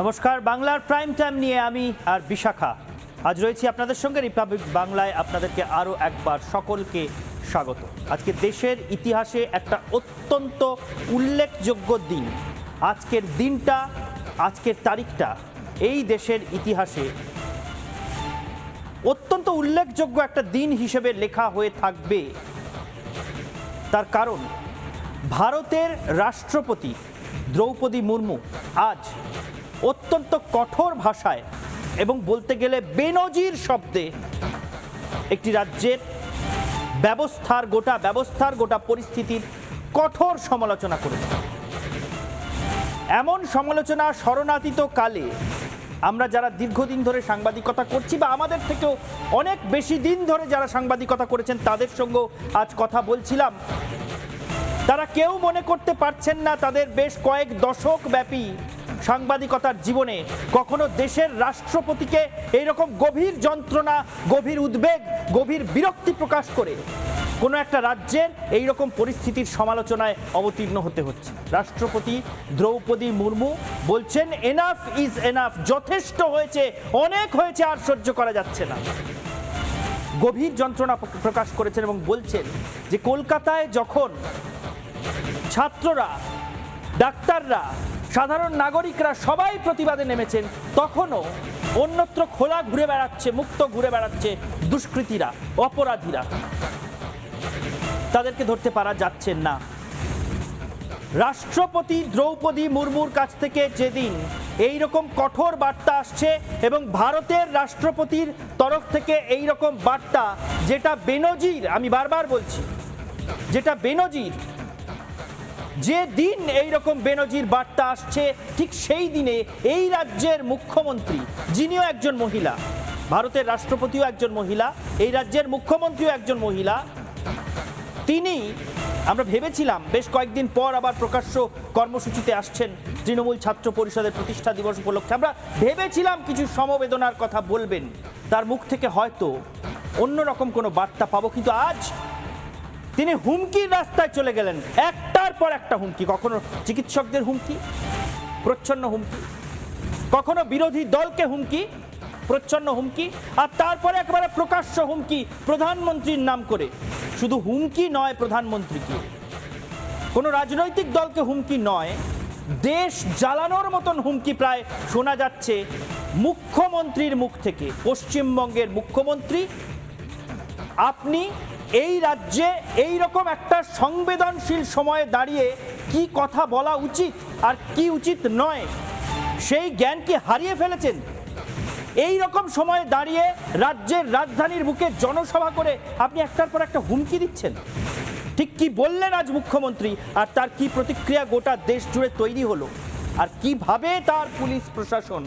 নমস্কার, বাংলার prime time নিয়ে আমি আর বিশাখা। আজ রয়েছি আপনাদের সঙ্গে রিপাবলিক বাংলায়, আপনাদেরকে আরও একবার সকলকে স্বাগত। আজকে দেশের ইতিহাসে একটা অত্যন্ত উল্লেখযোগ্য দিন। আজকের দিনটা, আজকের তারিখটা এই দেশের ইতিহাসে অত্যন্ত উল্লেখযোগ্য একটা দিন হিসেবে লেখা হয়ে থাকবে। তার কারণ, ভারতের রাষ্ট্রপতি দ্রৌপদী মুর্মু আজ অত্যন্ত কঠোর ভাষায় এবং বলতে গেলে বেনজির শব্দে একটি রাজ্যের ব্যবস্থার গোটা ব্যবস্থার গোটা পরিস্থিতির কঠোর সমালোচনা করেছে। এমন সমালোচনা শরণাতীত কালে আমরা যারা দীর্ঘদিন ধরে সাংবাদিকতা করছি বা আমাদের থেকেও অনেক বেশি দিন ধরে যারা সাংবাদিকতা করেছেন, তাদের সঙ্গেও আজ কথা বলছিলাম। তারা কেউ মনে করতে পারছেন না তাদের বেশ কয়েক দশক ব্যাপী সাংবাদিকতার জীবনে। কখনো দেশের রাষ্ট্রপতিকে এইরকম গভীর যন্ত্রণা, গভীর উদ্বেগ, গভীর বিরক্তি প্রকাশ করে কোনো একটা রাজ্যের এই রকম পরিস্থিতির সমালোচনায় অবতীর্ণ হতে হচ্ছে। রাষ্ট্রপতি দ্রৌপদী মুর্মু বলছেন এনাফ ইজ এনাফ যথেষ্ট হয়েছে, অনেক হয়েছে, আর সহ্য করা যাচ্ছে না। গভীর যন্ত্রণা প্রকাশ করেছেন এবং বলছেন যে, কলকাতায় যখন ছাত্ররা, ডাক্তাররা, সাধারণ নাগরিকরা সবাই প্রতিবাদে নেমেছেন। তখনও অন্যত্র খোলা ঘুরে বেড়াচ্ছে, মুক্ত ঘুরে বেড়াচ্ছে দুষ্কৃতীরা, অপরাধীরা। তাদেরকে ধরতে পারা যাচ্ছে না। রাষ্ট্রপতি দ্রৌপদী মুর্মুর কাছ থেকে যেদিন এই রকম কঠোর বার্তা আসছে এবং ভারতের রাষ্ট্রপতির তরফ থেকে এই রকম বার্তা, যেটা বেনজির, আমি বারবার বলছি, যেটা বেনজির যে দিন এই রকম বেনজির বার্তা আসছে, ঠিক সেই দিনে এই রাজ্যের মুখ্যমন্ত্রী, যিনিও একজন মহিলা, ভারতের রাষ্ট্রপতিও একজন মহিলা, এই রাজ্যের মুখ্যমন্ত্রীও একজন মহিলা, তিনি, আমরা ভেবেছিলাম, বেশ কয়েকদিন পর আবার প্রকাশ্য কর্মসূচিতে আসছেন তৃণমূল ছাত্র পরিষদের প্রতিষ্ঠা দিবস উপলক্ষে। আমরা ভেবেছিলাম কিছু সমবেদনার কথা বলবেন, তার মুখ থেকে হয়তো অন্যরকম কোনো বার্তা পাবো, কিন্তু আজ তিনি হুমকির রাস্তায় চলে গেলেন। একটার পর একটা হুমকি, কখনো চিকিৎসকদের হুমকি, প্রচ্ছন্ন হুমকি, কখনো বিরোধী দলকে হুমকি, প্রচ্ছন্ন হুমকি, আর তারপরে একেবারে প্রকাশ্য হুমকি, প্রধানমন্ত্রীর নাম করে। শুধু হুমকি নয় প্রধানমন্ত্রীকে, কোনো রাজনৈতিক দলকে হুমকি নয়, দেশ জ্বালানোর মতন হুমকি প্রায় শোনা যাচ্ছে মুখ্যমন্ত্রীর মুখ থেকে। পশ্চিমবঙ্গের মুখ্যমন্ত্রী, আপনি এই রাজ্যে এই রকম একটা সংবেদনশীল সময়ে দাঁড়িয়ে কি কথা বলা উচিত আর কি উচিত নয়, সেই জ্ঞান কি হারিয়ে ফেলেছেন। এই রকম সময়ে দাঁড়িয়ে রাজ্যের রাজধানীর বুকে জনসভা করে আপনি একটার পর একটা হুমকি দিচ্ছেন। ঠিক কি বললেন আজ মুখ্যমন্ত্রী? আর তার কি প্রতিক্রিয়া গোটা দেশ জুড়ে তৈরি হলো? আর কীভাবে তার পুলিশ প্রশাসন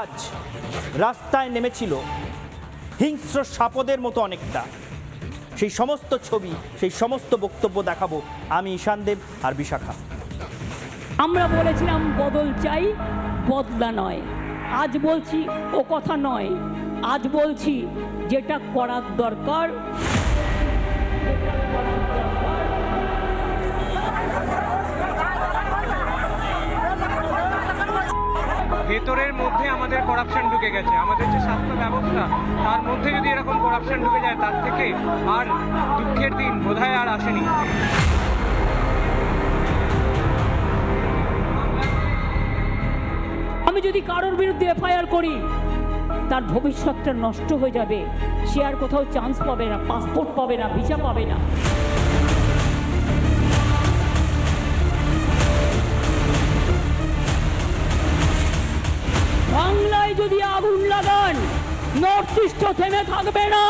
আজ রাস্তায় নেমেছিল? হিংস্র সাপদের মতো অনেকটা। সেই সমস্ত ছবি, সেই সমস্ত বক্তব্য দেখাবো আমি ঈশান দেব আর বিশাখা। আমরা বলেছিলাম, বদল চাই, বদলা নয়। আজ বলছি, ও কথা নয়। আজ বলছি, যেটা করার দরকার ভেতরের মধ্যে আমাদের করাপশন ঢুকে গেছে। আমাদের যে স্বাস্থ্য ব্যবস্থা, তার মধ্যে যদি এরকম করাপশন ঢুকে যায়, তার থেকে আর দুঃখের দিন বোধহয় আর আসেনি। আমি যদি কারোর বিরুদ্ধে এফআইআর করি, তার ভবিষ্যৎটা নষ্ট হয়ে যাবে। সে আর কোথাও চান্স পাবে না পাসপোর্ট পাবে না ভিসা পাবে না। নর্থ ইস্টও থেমে থাকবে না।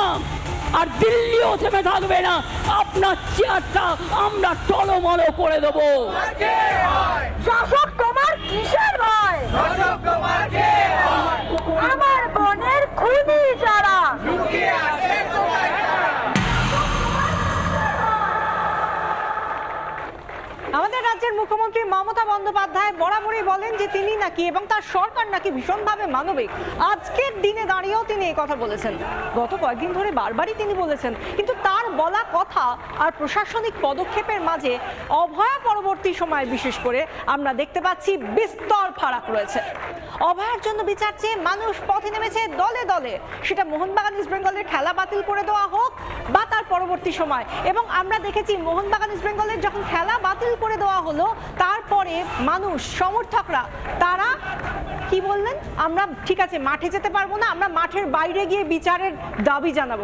আর দিল্লিও থেমে থাকবে না। আপনার চেয়ারটা আমরা টলমল করে দেবো। শাসক তোমার কিসের ভয়? আমার বোনের খুনি যারা। আমাদের রাজ্যে রাজ্যের মুখ্যমন্ত্রী মমতা বন্দ্যোপাধ্যায় বরাবরই বলেন যে তিনি নাকি এবং তার সরকার নাকি ভীষণভাবে মানবিক। আজকের দিনে দাঁড়িয়েও তিনি এই কথা বলেছেন। গত কয়েকদিন ধরে বারবারই তিনি বলেছেন, কিন্তু তার বলা কথা আর প্রশাসনিক পদক্ষেপের মাঝে অভয়া পরবর্তী সময়, বিশেষ করে আমরা দেখতে পাচ্ছি বিস্তর ফারাক রয়েছে। অভয়ার জন্য বিচার চেয়ে মানুষ পথে নেমেছে দলে দলে। সেটা মোহনবাগান, ইস্ট বেঙ্গলের খেলা বাতিল করে দেওয়া হোক বা তার পরবর্তী সময়। এবং আমরা দেখেছি, মোহনবাগান, ইস্ট বেঙ্গলের যখন খেলা বাতিল করে দেওয়া হলো তারপরে মানুষ, সমর্থকরা, তারা কি বললেন? আমরা ঠিক আছে, মাঠে যেতে পারব না, আমরা মাঠের বাইরে গিয়ে বিচারের দাবি জানাব।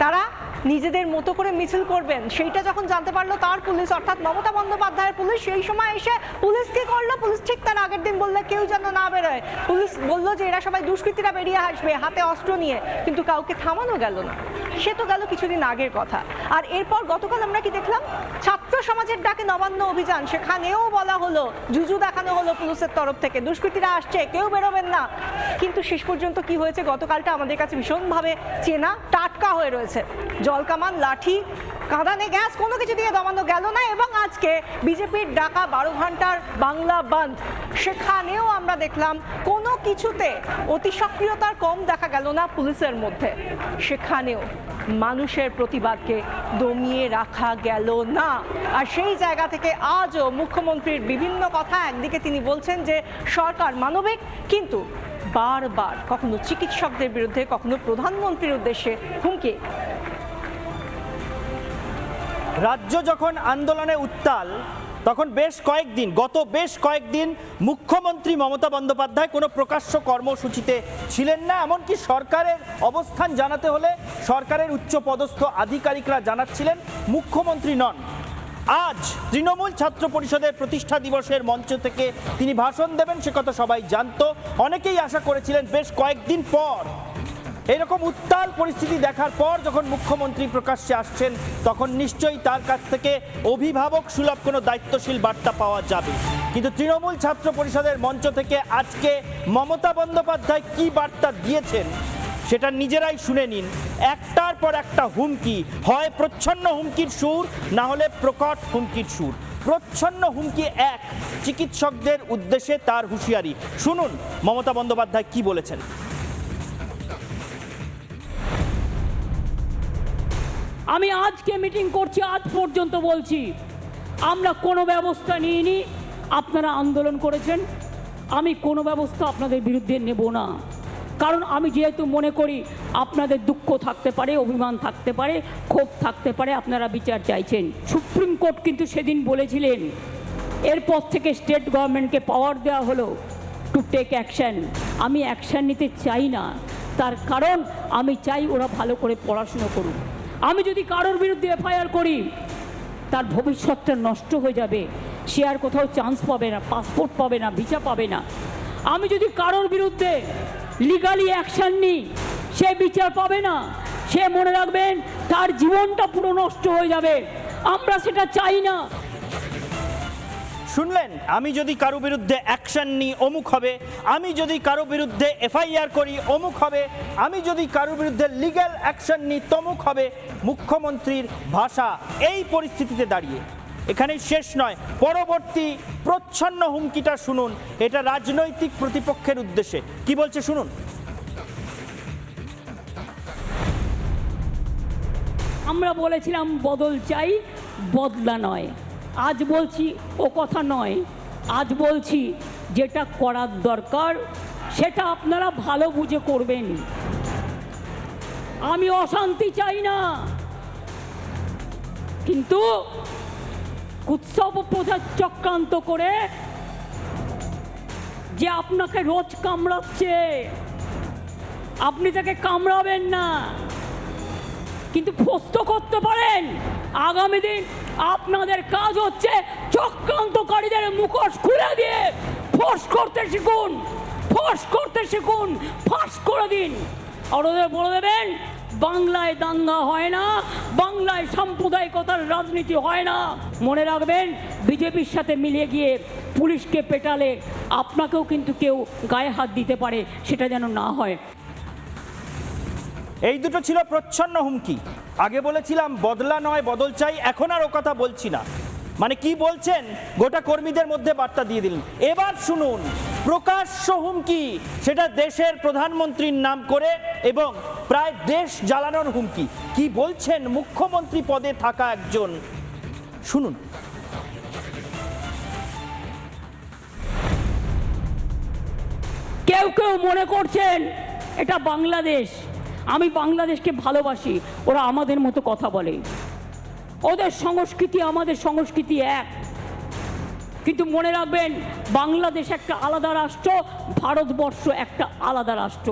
তারা নিজেদের মতো করে মিছিল করবেন। সেইটা যখন জানতে পারল তার পুলিশ, অর্থাৎ মমতা বন্দ্যোপাধ্যায়ের পুলিশ, সেই সময় এসে পুলিশ কি করল? পুলিশ ঠিক তার আগের দিন বললে কেউ যেন না বেরোয়। পুলিশ বলল যে এরা সবাই দুষ্কৃতীরা বেরিয়ে আসবে, হাতে অস্ত্র নিয়ে। কিন্তু কাউকে থামানো গেল না। সে তো গেল কিছুদিন আগের কথা। আর এরপর গতকাল আমরা কি দেখলাম? ছাত্র সমাজের ডাকে নবান্ন অভিযান। সেখানেও বলা হলো জুজু দেখানো হলো পুলিশের তরফ থেকে। দুষ্কৃতীরা আসছে, কেউ বেরোবেন না। কিন্তু শেষ পর্যন্ত কি হয়েছে? গতকালটা আমাদের কাছে ভীষণভাবে চেনা, টাটকা হয়ে রয়েছে। জলকামান, লাঠি, কাঁদানে গ্যাস, কোনো কিছু দিয়ে দমানো গেল না এবং আজকে বিজেপির ডাকা বারো ঘণ্টার বাংলা বন্ধ। সেখানেও আমরা দেখলাম কোনো কিছুতে অতি সক্রিয়তার কম দেখা গেল না পুলিশের মধ্যে। সেখানেও মানুষের প্রতিবাদকে দমিয়ে রাখা গেল না। আর সেই জায়গা থেকে আজও মুখ্যমন্ত্রীর বিভিন্ন কথা একদিকে তিনি বলছেন যে, সরকার মানবিক, কিন্তু বারবার কখনো চিকিৎসকদের বিরুদ্ধে, কখনো প্রধানমন্ত্রীর উদ্দেশ্যে হুমকি রাজ্য যখন আন্দোলনে উত্তাল, তখন বেশ কয়েকদিন, গত বেশ কয়েকদিন মুখ্যমন্ত্রী মমতা বন্দ্যোপাধ্যায় কোনো প্রকাশ্য কর্মসূচিতে ছিলেন না। এমনকি সরকারের অবস্থান জানাতে হলে সরকারের উচ্চ পদস্থ আধিকারিকরা জানাচ্ছিলেন মুখ্যমন্ত্রী নন। আজ তৃণমূল ছাত্র পরিষদের প্রতিষ্ঠা দিবসের মঞ্চ থেকে তিনি ভাষণ দেবেন, সে কথা সবাই জানত। অনেকেই আশা করেছিলেন বেশ কয়েকদিন পর এরকম উত্তাল পরিস্থিতি দেখার পর যখন মুখ্যমন্ত্রী প্রকাশ্যে আসছেন, তখন নিশ্চয়ই তার কাছ থেকে অভিভাবক সুলভ কোনো দায়িত্বশীল বার্তা পাওয়া যাবে। কিন্তু তৃণমূল ছাত্র পরিষদের মঞ্চ থেকে আজকে মমতা বন্দ্যোপাধ্যায় কি বার্তা দিয়েছেন, সেটা নিজেরাই শুনে নিন। একটার পর একটা হুমকি, হয় প্রচ্ছন্ন হুমকির সুর, না হলে প্রকট হুমকির সুর। প্রচ্ছন্ন হুমকি এক, চিকিৎসকদের উদ্দেশ্যে তার হুঁশিয়ারি। শুনুন মমতা বন্দ্যোপাধ্যায় কি বলেছেন। আমি আজকে মিটিং করছি, আজ পর্যন্ত বলছি, আমরা কোনো ব্যবস্থা নিইনি। আপনারা আন্দোলন করেছেন। আমি কোনো ব্যবস্থা আপনাদের বিরুদ্ধে নেব না। কারণ আমি যেহেতু মনে করি, আপনাদের দুঃখ থাকতে পারে, অভিমান থাকতে পারে, ক্ষোভ থাকতে পারে, আপনারা বিচার চাইছেন। সুপ্রিম কোর্ট কিন্তু সেদিন বলেছিলেন, এরপর থেকে স্টেট গভর্নমেন্টকে পাওয়ার দেওয়া হলো টু টেক অ্যাকশন আমি অ্যাকশন নিতে চাই না। তার কারণ, আমি চাই ওরা ভালো করে পড়াশুনো করুক। আমি যদি কারোর বিরুদ্ধে এফআইআর করি, তার ভবিষ্যৎটা নষ্ট হয়ে যাবে। সে আর কোথাও চান্স পাবে না পাসপোর্ট পাবে না ভিসা পাবে না। আমি যদি কারোর বিরুদ্ধে লিগালি অ্যাকশান নিই, সে বিচার পাবে না। সে মনে রাখবেন, তার জীবনটা পুরো নষ্ট হয়ে যাবে। আমরা সেটা চাই না। শুনলেন, আমি যদি কারও বিরুদ্ধে অ্যাকশন নিই, অমুক হবে। আমি যদি কারও বিরুদ্ধে এফআইআর করি, অমুক হবে। আমি যদি কারও বিরুদ্ধে লিগ্যাল অ্যাকশন নিই, তমুক হবে। মুখ্যমন্ত্রীর ভাষা এই পরিস্থিতিতে দাঁড়িয়ে। এখানেই শেষ নয়, পরবর্তী প্রচ্ছন্ন হুমকিটা শুনুন। এটা রাজনৈতিক প্রতিপক্ষের উদ্দেশ্যে। কি বলছে শুনুন। আমরা বলেছিলাম, বদল চাই, বদলা নয়। আজ বলছি ও কথা নয়। আজ বলছি যেটা করার দরকার, সেটা আপনারা ভালো বুঝে করবেন। আমি অশান্তি চাই না। কিন্তু উৎসব প্রচার চক্রান্ত করে যে আপনাকে রোজ কামড়াচ্ছে, আপনি তাকে কামড়াবেন না। কিন্তু প্রস্ত করতে পারেন, আগামী দিন আপনাদের কাজ হচ্ছে চক্রান্তকারীদের মুখোশ খুলে দিয়ে ফোর্স করতে শিখুন ফোর্স করতে শিখুন, ফাঁস করে দিন। আর ওদের বলে দেবেন, বাংলায় দাঙ্গা হয় না, বাংলায় সাম্প্রদায়িকতার রাজনীতি হয় না। মনে রাখবেন, বিজেপির সাথে মিলিয়ে গিয়ে পুলিশকে পেটালে আপনাকেও কিন্তু কেউ গায়ে হাত দিতে পারে, সেটা যেন না হয়। এই দুটো ছিল প্রচ্ছন্ন হুমকি। আগে বলেছিলাম, বদলা নয়, বদল চাই, এখন আর ও কথা বলছি না। মানে কি বলছেন? গোটা কর্মীদের মধ্যে বার্তা দিয়ে দিলেন। এবার শুনুন, প্রকাশ্য হুমকি, সেটা দেশের প্রধানমন্ত্রীর নাম করে এবং প্রায় দেশ জ্বালানোর হুমকি। কি বলছেন? মুখ্যমন্ত্রী পদে থাকা একজন। শুনুন। কেউ কেউ মনে করছেন এটা বাংলাদেশ। আমি বাংলাদেশকে ভালোবাসি, ওরা আমাদের মতো কথা বলে। ওদের সংস্কৃতি আমাদের সংস্কৃতি এক। কিন্তু মনে রাখবেন, বাংলাদেশ একটা আলাদা রাষ্ট্র, ভারতবর্ষ একটা আলাদা রাষ্ট্র।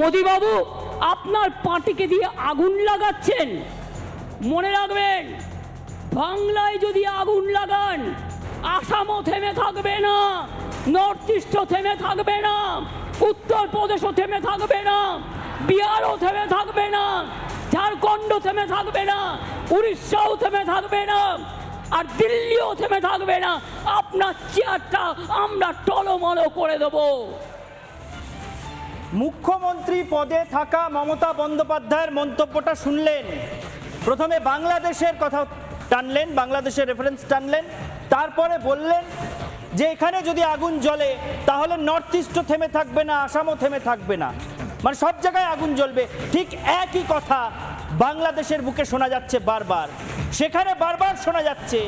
মোদিবাবু, আপনার পার্টিকে দিয়ে আগুন লাগাচ্ছেন। মনে রাখবেন, বাংলায় যদি আগুন লাগান, আসামও থেমে থাকবে না, নর্থ ইস্টও থেমে থাকবে না, উত্তরপ্রদেশও থেমে থাকবে না বিহারও থেমে থাকবে না ঝাড়খণ্ড থেমে থাকবে না, উড়িষ্যাও থেমে থাকবে না, আর দিল্লিও থেমে থাকবে না। আপনার চেয়ারটা আমরা টলমলো করে দেবো। মুখ্যমন্ত্রী পদে থাকা মমতা বন্দ্যোপাধ্যায়ের মন্তব্যটা শুনলেন। প্রথমে বাংলাদেশের কথা টানলেন, বাংলাদেশের রেফারেন্স টানলেন, তারপরে বললেন যে এখানে যদি আগুন জ্বলে, তাহলে নর্থ ইস্টও থেমে থাকবে না, আসামও থেমে থাকবে না। মানে সব জায়গায় আগুন জ্বলবে। ঠিক একই কথা বাংলাদেশের বুকে শোনা যাচ্ছে বারবার। সেখানে বারবার শোনা যাচ্ছে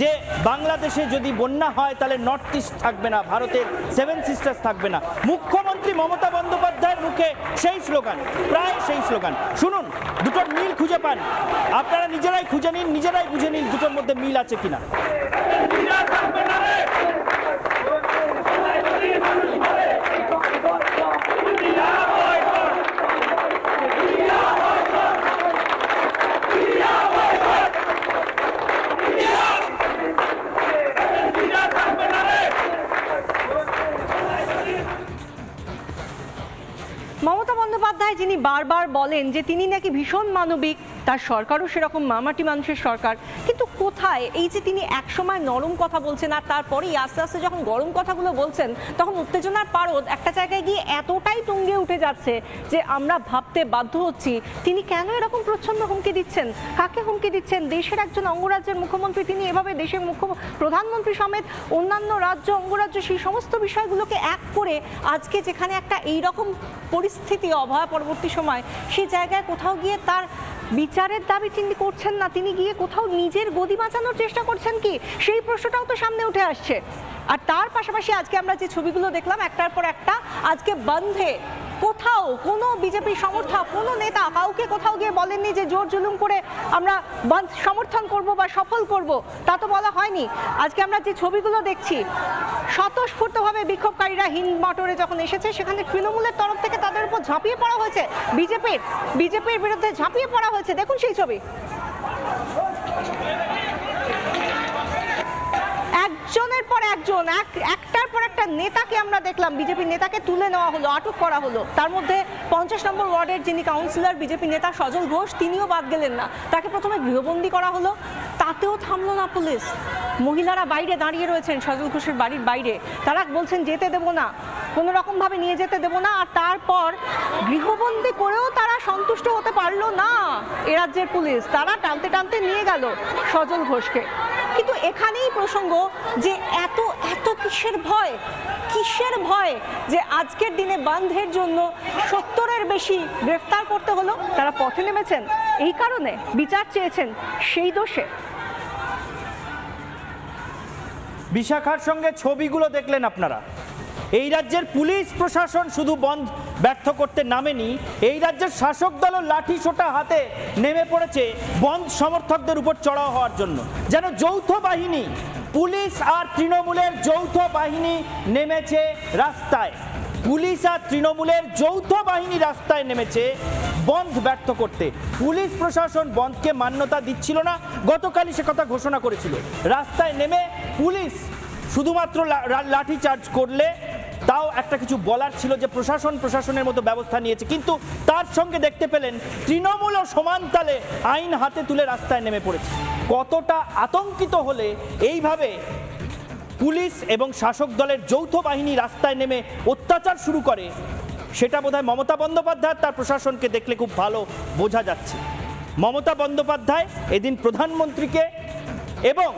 যে বাংলাদেশে যদি বন্যা হয়, তাহলে নর্থ ইস্ট থাকবে না, ভারতের সেভেন সিস্টার্স থাকবে না। মুখ্যমন্ত্রী মমতা বন্দ্যোপাধ্যায়ের মুখে সেই স্লোগান, প্রায় সেই স্লোগান। শুনুন, দুটোর মিল খুঁজে পান। আপনারা নিজেরাই খুঁজে নিন, নিজেরাই বুঝে নিন দুটোর মধ্যে মিল আছে কিনা। যিনি বারবার বলেন যে তিনি নাকি ভীষণ মানবিক তার সরকারও সেরকম মামাটি মানুষের সরকার। কোথায় এই যে তিনি একসময় নরম কথা বলছেন আর তারপরেই আস্তে আস্তে যখন গরম কথাগুলো বলছেন, তখন উত্তেজনার পারদ একটা জায়গায় গিয়ে এতটাই তুঙ্গে উঠে যাচ্ছে যে আমরা ভাবতে বাধ্য হচ্ছি, তিনি কেন এরকম প্রচ্ছন্ন হুমকি দিচ্ছেন? কাকে হুমকি দিচ্ছেন? দেশের একজন অঙ্গরাজ্যের মুখ্যমন্ত্রী, তিনি এভাবে দেশের মুখ্য প্রধানমন্ত্রী সমেত অন্যান্য রাজ্য, অঙ্গরাজ্য, সেই সমস্ত বিষয়গুলোকে এক করে আজকে যেখানে একটা এইরকম পরিস্থিতি অভয়া পরবর্তী সময়, সেই জায়গায় কোথাও গিয়ে তার বিচারের দাবি তিনি করছেন না, তিনি গিয়ে কোথাও নিজের গদি বাঁচানোর চেষ্টা করছেন কি? সেই প্রশ্নটাও তো সামনে উঠে আসছে। আর তার পাশাপাশি আজকে আমরা যে ছবিগুলো দেখলাম, একটার পর একটা আজকে বন্ধে কোথাও কোনো বিজেপি সমর্থক, কোনো নেতা কাউকে কোথাও গিয়ে বলেননি যে জোর জুলুম করে আমরা বন্ধ সমর্থন করব বা সফল করব, তা তো বলা হয়নি। আজকে আমরা যে ছবিগুলো দেখছি, স্বতঃস্ফূর্তভাবে বিক্ষোভকারীরা হিন্দ মটরে যখন এসেছে, সেখানে তৃণমূলের তরফ থেকে তাদের উপর ঝাঁপিয়ে পড়া হয়েছে। বিজেপির বিজেপির বিরুদ্ধে ঝাঁপিয়ে পড়া হয়েছে। দেখুন সেই ছবি। একজনের পর একজন, এক, একটার পর একটা নেতাকে আমরা দেখলাম বিজেপি নেতাকে তুলে নেওয়া হলো, আটক করা হলো। তার মধ্যে পঞ্চাশ নম্বর ওয়ার্ডের যিনি কাউন্সিলর, বিজেপি নেতা সজল ঘোষ, তিনিও বাদ গেলেন না। তাকে প্রথমে গৃহবন্দী করা হলো, তাতেও থামলো না পুলিশ। মহিলারা বাইরে দাঁড়িয়ে রয়েছেন সজল ঘোষের বাড়ির বাইরে। তারা বলছেন, যেতে দেবো না। কোনো রকমভাবে নিয়ে যেতে দেবো না। আর তারপর গৃহবন্দী করেও তারা সন্তুষ্ট হতে পারল না এ রাজ্যের পুলিশ। তারা টানতে টানতে নিয়ে গেল সজল ঘোষকে। কিন্তু এখানেই প্রসঙ্গ যে এত এত কিসের ভয় কিসের ভয় যে আজকের দিনে বন্ধের জন্য সত্তরের বেশি গ্রেফতার করতে হলো? তারা পথে নেমেছেন। এই কারণে বিচার চেয়েছেন সেই দোষে। বিশাখার সঙ্গে ছবিগুলো দেখলেন আপনারা। এই রাজ্যের পুলিশ প্রশাসন শুধু বন্ধ, ব্যর্থ করতে নামেনি। এই রাজ্যের শাসক দলও লাঠি সোটা হাতে নেমে পড়েছে বন্ধ সমর্থকদের উপর চড়াও হওয়ার জন্য। যেন যৌথ বাহিনী, পুলিশ আর তৃণমূলের যৌথ বাহিনী নেমেছে রাস্তায়। পুলিশ আর তৃণমূলের যৌথ বাহিনী রাস্তায় নেমেছে বন্ধ ব্যর্থ করতে। পুলিশ প্রশাসন বন্ধকে মান্যতা দিচ্ছিল না, গতকালই সে কথা ঘোষণা করেছিল। রাস্তায় নেমে পুলিশ শুধুমাত্র লা- লা- লাঠি চার্জ করলে তাও একটা কিছু বলার ছিল যে প্রশাসন প্রশাসনের মতো ব্যবস্থা নিয়েছে। কিন্তু তার সঙ্গে দেখতে পেলেন তৃণমূল সমান তালে আইন হাতে তুলে রাস্তায় নেমে পড়েছে। কতটা আতঙ্কিত হলে এইভাবে পুলিশ এবং শাসক দলের যৌথ বাহিনী রাস্তায় নেমে অত্যাচার শুরু করে, সেটা বোধহয় মমতা বন্দ্যোপাধ্যায় তার প্রশাসনকে দেখলে খুব ভালো বোঝা যাচ্ছে। মমতা বন্দ্যোপাধ্যায় এদিন প্রধানমন্ত্রীকে এবং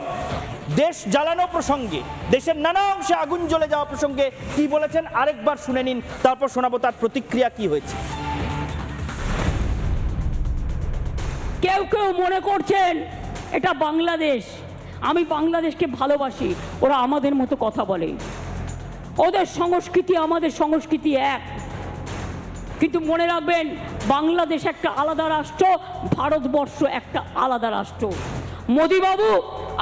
দেশ জ্বালানো প্রসঙ্গে, দেশের নানা অংশে আগুন জ্বলে যাওয়া প্রসঙ্গে কি বলেছেন? আরেকবার শুনে নিন, তারপর শোনাবো তার প্রতিক্রিয়া কি হয়েছে। কেউ কেউ মনে করছেন এটা বাংলাদেশ। আমি বাংলাদেশকে ভালোবাসি, ওরা আমাদের মতো কথা বলে। ওদের সংস্কৃতি আমাদের সংস্কৃতি এক। কিন্তু মনে রাখবেন, বাংলাদেশ একটা আলাদা রাষ্ট্র, ভারতবর্ষ একটা আলাদা রাষ্ট্র। মোদিবাবু,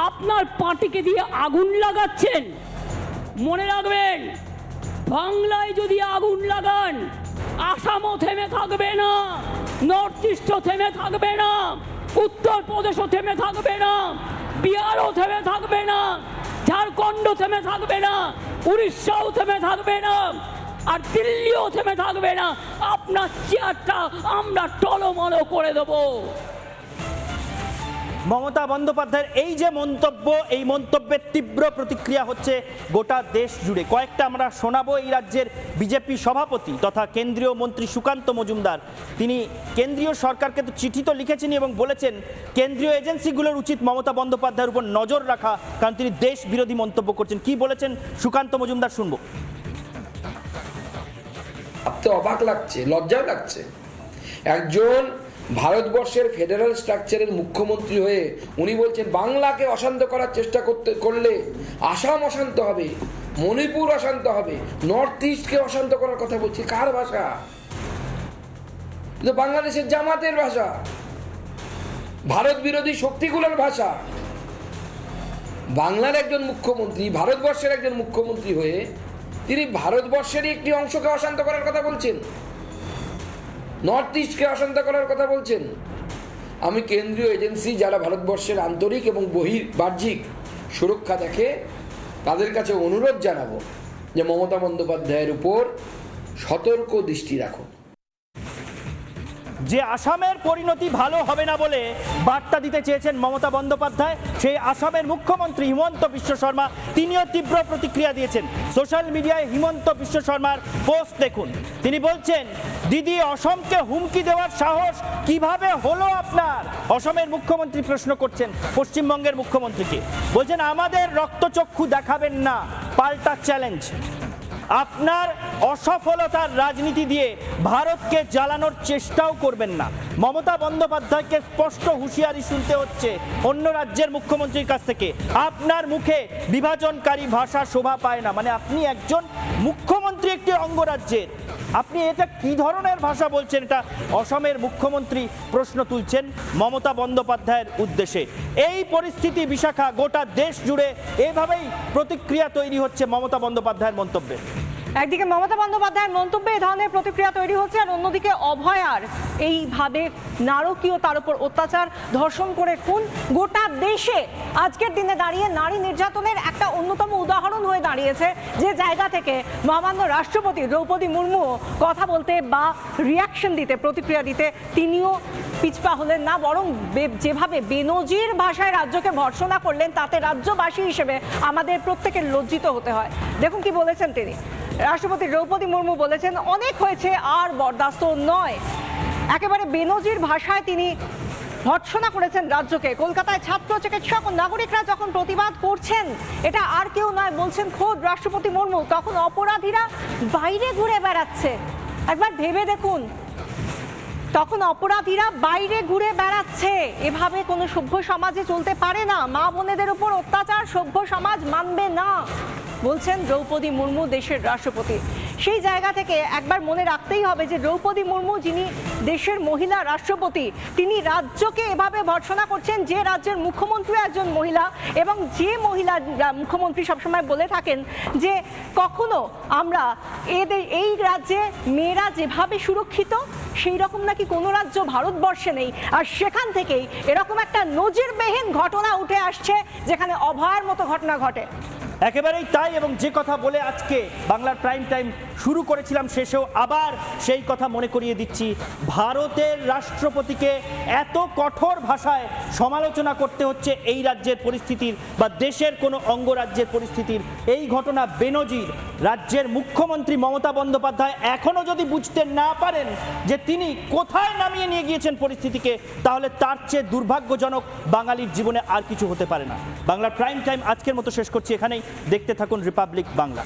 আপনার পার্টিকে দিয়ে আগুন লাগাচ্ছেন। মনে রাখবেন, বাংলায় যদি আগুন লাগান, আসামও থেমে থাকবে না, নর্থ ইস্টও থেমে থাকবে না, উত্তরপ্রদেশও থেমে থাকবে না, বিহারও থেমে থাকবে না ঝাড়খণ্ড থেমে থাকবে না, উড়িষ্যাও থেমে থাকবে না, আর দিল্লিও থেমে থাকবে না। আপনার চেয়ারটা আমরা টলমলো করে দেবো। মমতা বন্দ্যোপাধ্যায়ের এই যে মন্তব্য, এই মন্তব্যের তীব্র প্রতিক্রিয়া হচ্ছে গোটা দেশ জুড়ে। কয়েকটা আমরা শোনাবো এই রাজ্যের বিজেপি সভাপতি তথা কেন্দ্রীয় মন্ত্রী সুকান্ত মজুমদার। তিনি কেন্দ্রীয় সরকারকে তো চিঠি তো লিখেছেন এবং বলেছেন, কেন্দ্রীয় এজেন্সিগুলোর উচিত মমতা বন্দ্যোপাধ্যায়ের উপর নজর রাখা, কারণ তিনি দেশ বিরোধী মন্তব্য করছেন। কি বলেছেন সুকান্ত মজুমদার শুনব। অবাক লাগছে, লজ্জাও লাগছে। একজন ভারতবর্ষের ফেডারেল স্ট্রাকচারের মুখ্যমন্ত্রী হয়ে উনি বলছেন, বাংলাকে অশান্ত করার চেষ্টা করতে, করলে আসাম অশান্ত হবে, মণিপুর অশান্ত হবে নর্থ ইস্টকে অশান্ত করার কথা বলছে, কার ভাষা? বাংলাদেশের জামাতের ভাষা। ভারত বিরোধী শক্তিগুলোর ভাষা। বাংলার একজন মুখ্যমন্ত্রী, ভারতবর্ষের একজন মুখ্যমন্ত্রী হয়ে তিনি ভারতবর্ষেরই একটি অংশকে অশান্ত করার কথা বলছেন। নর্থ ইস্টকে অশান্ত করার কথা বলছেন। আমি কেন্দ্রীয় এজেন্সি যারা ভারতবর্ষের আন্তরিক এবং বহির বাহ্যিক সুরক্ষা দেখে, তাদের কাছে অনুরোধ জানাব যে মমতা বন্দ্যোপাধ্যায়ের উপর সতর্ক দৃষ্টি রাখুন। যে আসামের পরিণতি ভালো হবে না বলে বার্তা দিতে চেয়েছেন মমতা বন্দ্যোপাধ্যায়, সেই আসামের মুখ্যমন্ত্রী হিমন্ত বিশ্ব শর্মা, তিনিও তীব্র প্রতিক্রিয়া দিয়েছেন। সোশ্যাল মিডিয়ায় হিমন্ত বিশ্ব শর্মার পোস্ট দেখুন। তিনি বলছেন, দিদি, অসমকে হুমকি দেওয়ার সাহস কীভাবে হলো আপনার? অসমের মুখ্যমন্ত্রী প্রশ্ন করছেন পশ্চিমবঙ্গের মুখ্যমন্ত্রীকে। বলছেন, আমাদের রক্তচক্ষু দেখাবেন না, পাল্টা চ্যালেঞ্জ। আপনার অসফলতার রাজনীতি দিয়ে ভারতকে জ্বালানোর চেষ্টাও করবেন না। মমতা বন্দ্যোপাধ্যায়কে স্পষ্ট হুঁশিয়ারি শুনতে হচ্ছে অন্য রাজ্যের মুখ্যমন্ত্রীর কাছ থেকে। আপনার মুখে বিভাজনকারী ভাষা শোভা পায় না। মানে আপনি একজন মুখ্যমন্ত্রী একটি অঙ্গরাজ্যের। আপনি এটা কি ধরনের ভাষা বলছেন? এটা অসমের মুখ্যমন্ত্রী প্রশ্ন তুলছেন মমতা বন্দ্যোপাধ্যায়ের উদ্দেশ্যে। এই পরিস্থিতি বিশাখা গোটা দেশ জুড়ে এভাবেই প্রতিক্রিয়া তৈরি হচ্ছে মমতা বন্দ্যোপাধ্যায়ের মন্তব্যে। একদিকে মমতা বন্দ্যোপাধ্যায়ের মন্তব্যে এ ধরনের প্রতিক্রিয়া তৈরি হচ্ছে আর অন্যদিকে অভয়ার এইভাবে নারকীয় তার উপর অত্যাচার ধর্ষণ করে খুন গোটা দেশে আজকের দিনে দাঁড়িয়ে নারী নির্যাতনের একটা অন্যতম উদাহরণ হয়ে দাঁড়িয়েছে যে জায়গা থেকে মহামান্য রাষ্ট্রপতি দ্রৌপদী মুর্মু কথা বলতে বা রিয়াকশন দিতে, প্রতিক্রিয়া দিতে তিনিও পিছপা হলেন না, বরং যেভাবে বেনজির ভাষায় রাজ্যকে ভর্সনা করলেন, তাতে রাজ্যবাসী হিসেবে আমাদের প্রত্যেকের লজ্জিত হতে হয়। দেখুন কি বলেছেন তিনি। রাষ্ট্রপতি দ্রৌপদী মুর্মু বলেছেন, অনেক হয়েছে, আর বরদাস্ত নয়। একেবারে বেনজির ভাষায় তিনি ভর্ৎসনা করেছেন রাজ্যকে। কলকাতায় ছাত্র চিকিৎসক ও নাগরিকরা যখন প্রতিবাদ করছেন, এটা আর কেউ নয়, বলছেন খোদ রাষ্ট্রপতি মুর্মু, তখন অপরাধীরা বাইরে ঘুরে বেড়াচ্ছে। একবার ভেবে দেখুন তখন অপরাধীরা বাইরে ঘুরে বেড়াচ্ছে। এভাবে কোনো সভ্য সমাজে চলতে পারে না। মা বোনেদের উপর অত্যাচার, সভ্য সমাজ মানবে না। বলছেন দ্রৌপদী মুর্মু দেশের রাষ্ট্রপতি। সেই জায়গা থেকে একবার মনে রাখতেই হবে যে দ্রৌপদী মুর্মু যিনি দেশের মহিলা রাষ্ট্রপতি, তিনি রাজ্যকে এভাবে ভর্সনা করছেন যে রাজ্যের মুখ্যমন্ত্রী একজন মহিলা এবং যে মহিলা মুখ্যমন্ত্রী সবসময় বলে থাকেন যে কখনো আমরা এদের, এই রাজ্যে মেয়েরা যেভাবে সুরক্ষিত, সেই রকম নাকি কোনো রাজ্য ভারতবর্ষে নেই। আর সেখান থেকেই এরকম একটা নজিরবিহীন ঘটনা উঠে আসছে যেখানে অভয়ের মতো ঘটনা ঘটে। একেবারেই তাই এবং যে কথা বলে আজকে বাংলার প্রাইম টাইম শুরু করেছিলাম শেষেও আবার সেই কথা মনে করিয়ে দিচ্ছি। ভারতের রাষ্ট্রপতিকে এত কঠোর ভাষায় সমালোচনা করতে হচ্ছে এই রাজ্যের পরিস্থিতির বা দেশের কোনো অঙ্গরাজ্যের পরিস্থিতির। এই ঘটনা বেনজির, রাজ্যের মুখ্যমন্ত্রী মমতা বন্দ্যোপাধ্যায় এখনও যদি বুঝতে না পারেন যে তিনি কোথায় নামিয়ে নিয়ে গিয়েছেন পরিস্থিতিকে, তাহলে তার চেয়ে দুর্ভাগ্যজনক বাঙালির জীবনে আর কিছু হতে পারে না। বাংলার প্রাইম টাইম আজকের মতো শেষ করছি এখানেই। দেখতে থাকুন রিপাবলিক বাংলা।